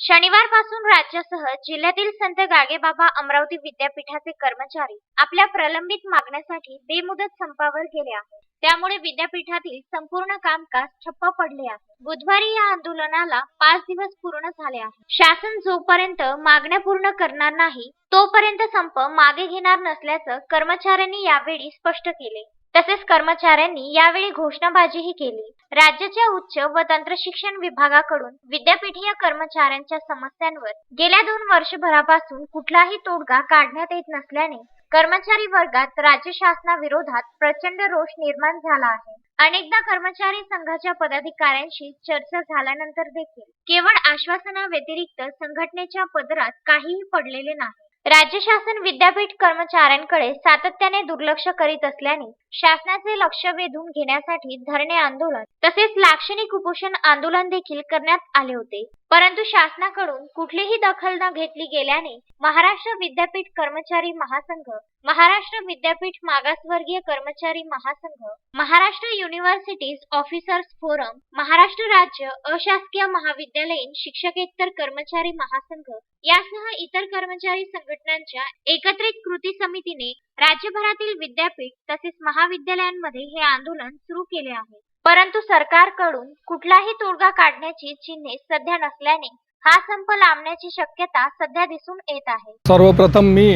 शनिवारपासून राज्यासह जिल्ह्यातील संत गाडगेबाबा अमरावती विद्यापीठाचे कर्मचारी आपल्या प्रलंबित मागण्यासाठी बेमुदत संपावर गेले आहेत. त्यामुळे विद्यापीठातील संपूर्ण कामकाज ठप्प पडले आहे. बुधवारी या आंदोलनाला पाच दिवस पूर्ण झाले आहे शासन जोपर्यंत मागण्या पूर्ण करणार नाही तोपर्यंत संप मागे घेणार नसल्याचं कर्मचाऱ्यांनी यावेळी स्पष्ट केले. तसेच कर्मचाऱ्यांनी यावेळी घोषणाबाजीही केली. राज्याच्या उच्च व तंत्र शिक्षण विभागाकडून विद्यापीठीय कर्मचाऱ्यांच्या समस्यांवर गेल्या दोन वर्षभरापासून कुठलाही तोडगा काढण्यात येत नसल्याने कर्मचारी वर्गात राज्य शासनाविरोधात प्रचंड रोष निर्माण झाला आहे. अनेकदा कर्मचारी संघाच्या पदाधिकाऱ्यांशी चर्चा झाल्यानंतर देखील केवळ आश्वासनाव्यतिरिक्त संघटनेच्या पदरात काहीही पडलेले नाही. राज्य शासन विद्यापीठ कर्मचाऱ्यांकडे सातत्याने दुर्लक्ष करीत असल्याने शासनाचे लक्ष वेधून घेण्यासाठी धरणे आंदोलन तसेच लाक्षणिक उपोषण आंदोलन देखील करण्यात आले होते. परंतु शासनाकडून कुठलीही दखल न घेतली गेल्याने महाराष्ट्र विद्यापीठ कर्मचारी महासंघ महाराष्ट्र विद्यापीठ मागासवर्गीय कर्मचारी महासंघ Maharashtra universities officers forum Maharashtra राज्य अशासकीय महाविद्यालयीन शिक्षकेतर कर्मचारी महासंघ यासह इतर कर्मचारी संघटना संघटनांच्या एकत्रित कृती समितीने राज्यभरातील विद्यापीठ तसेच महाविद्यालयांमध्ये हे आंदोलन सुरू केले आहे. परंतु सरकारकडून कुठलाही तोडगा काढण्याची चिन्हे सध्या नसल्याने हा संप लांबण्याची शक्यता सध्या दिसून येत आहे. सर्वप्रथम मी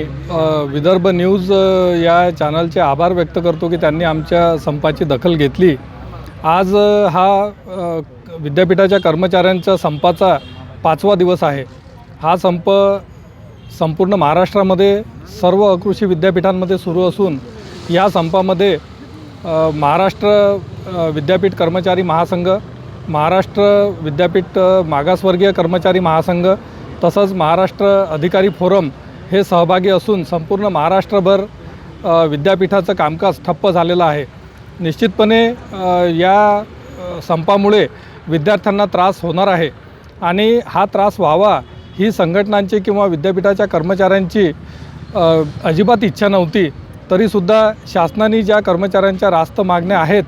विदर्भ न्यूज या चॅनलचे आभार व्यक्त करतो की त्यांनी आमच्या संपाची दखल घेतली. आज हा विद्यापीठाच्या कर्मचाऱ्यांच्या संपाचा पाचवा दिवस आहे. हा संप संपूर्ण महाराष्ट्रामध्ये सर्व कृषी विद्यापीठांमध्ये सुरू असून या संपामध्ये महाराष्ट्र विद्यापीठ कर्मचारी महासंघ महाराष्ट्र विद्यापीठ मागासवर्गीय कर्मचारी महासंघ तसंच महाराष्ट्र अधिकारी फोरम हे सहभागी असून संपूर्ण महाराष्ट्रभर विद्यापीठाचं कामकाज ठप्प झालेलं आहे. निश्चितपणे या संपामुळे विद्यार्थ्यांना त्रास होणार आहे आणि हा त्रास व्हावा ही संघटनांची किंवा विद्यापीठाच्या कर्मचाऱ्यांची अजिबात इच्छा नव्हती तरीसुद्धा शासनाने ज्या कर्मचाऱ्यांच्या रास्त मागण्या आहेत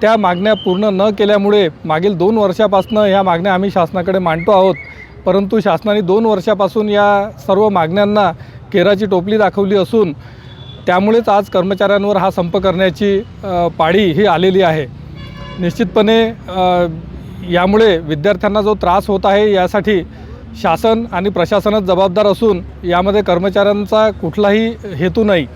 त्या मागण्या पूर्ण न केल्यामुळे मागील दोन वर्षापासून ह्या मागण्या आम्ही शासनाकडे मांडतो आहोत. परंतु शासनाने दोन वर्षापासून या सर्व मागण्यांना केराची टोपली दाखवली असून त्यामुळेच आज कर्मचाऱ्यांवर हा संप करण्याची पाळी ही आलेली आहे. निश्चितपणे यामुळे विद्यार्थ्यांना जो त्रास होत आहे यासाठी शासन आणि प्रशासनच जबाबदार असून यामध्ये कर्मचाऱ्यांचा कुठलाही हेतू नाही.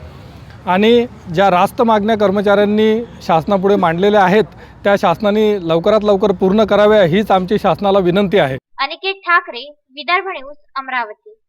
आणि ज्या रास्त मागण्या कर्मचाऱ्यांनी शासनापुढे मांडलेल्या आहेत त्या शासनाने लवकरात लवकर पूर्ण कराव्या हीच आमची शासनाला विनंती आहे. अनिकेत ठाकरे विदर्भ न्यूज अमरावती.